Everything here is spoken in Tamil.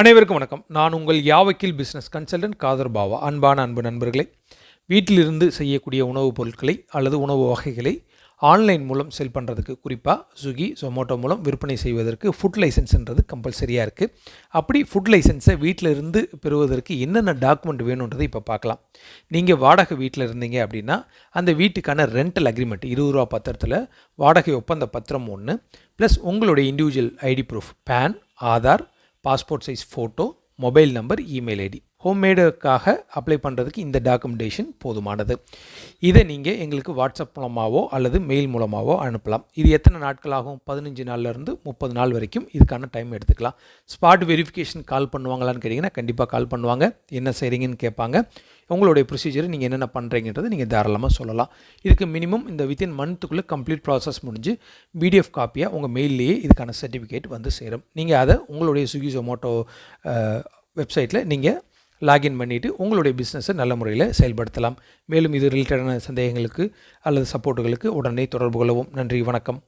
அனைவருக்கும் வணக்கம். நான் உங்கள் யாவக்கில் பிஸ்னஸ் கன்சல்டன்ட் காதர் பாவா. அன்பான அன்பு நண்பர்களே வீட்டிலிருந்து செய்யக்கூடிய உணவுப் பொருட்களை அல்லது உணவு வகைகளை ஆன்லைன் மூலம் செல் பண்ணுறதுக்கு குறிப்பாக ஸ்விக்கி ஜொமேட்டோ மூலம் விற்பனை செய்வதற்கு ஃபுட் லைசன்ஸ்ன்றது கம்பல்சரியாக இருக்குது அப்படி ஃபுட் லைசன்ஸை வீட்டில் இருந்து பெறுவதற்கு என்னென்ன டாக்குமெண்ட் வேணுன்றதை இப்போ பார்க்கலாம். நீங்கள் வாடகை வீட்டில் இருந்தீங்க அப்படின்னா அந்த வீட்டுக்கான ரெண்டல் அக்ரிமெண்ட் இருபது ரூபா பத்திரத்தில் வாடகை ஒப்பந்த பத்திரம் ஒன்று ப்ளஸ் உங்களுடைய individual ID proof PAN Aadhaar passport size photo mobile number email I D ஹோம்மேடுக்காக apply பண்ணுறதுக்கு இந்த டாக்குமெண்டேஷன் போதுமானது. இதை நீங்கள் எங்களுக்கு வாட்ஸ்அப் மூலமாகவோ அல்லது மெயில் மூலமாகவோ அனுப்பலாம். இது எத்தனை நாட்கள் ஆகும்? பதினஞ்சு நாள்லேருந்து முப்பது நாள் வரைக்கும் இதுக்கான டைம் எடுத்துக்கலாம். ஸ்பாட் வெரிஃபிகேஷன் கால் பண்ணுவாங்களான்னு கேட்டிங்கன்னா கண்டிப்பாக கால் பண்ணுவாங்க. என்ன செய்கிறீங்கன்னு கேட்பாங்க. உங்களுடைய ப்ரொசீஜர் நீங்கள் என்னென்ன பண்ணுறீங்கன்றது நீங்கள் தாராளமாக சொல்லலாம். இதுக்கு மினிமம் இந்த வித்தின் மந்த்துக்குள்ளே கம்ப்ளீட் ப்ராசஸ் முடிஞ்சு பிடிஎஃப் காப்பியாக உங்கள் மெயிலேயே இதுக்கான சர்டிஃபிகேட் வந்து சேரும். நீங்கள் அதை உங்களுடைய ஸ்விக்கி ஜொமேட்டோ வெப்சைட்டில் நீங்கள் லாகின் பண்ணிவிட்டு உங்களுடைய பிஸ்னஸை நல்ல முறையில் செயல்படுத்தலாம். மேலும் இது ரிலேட்டடான சந்தேகங்களுக்கு அல்லது சப்போர்ட்டுகளுக்கு உடனே தொடர்பு கொள்ளவும். நன்றி வணக்கம்.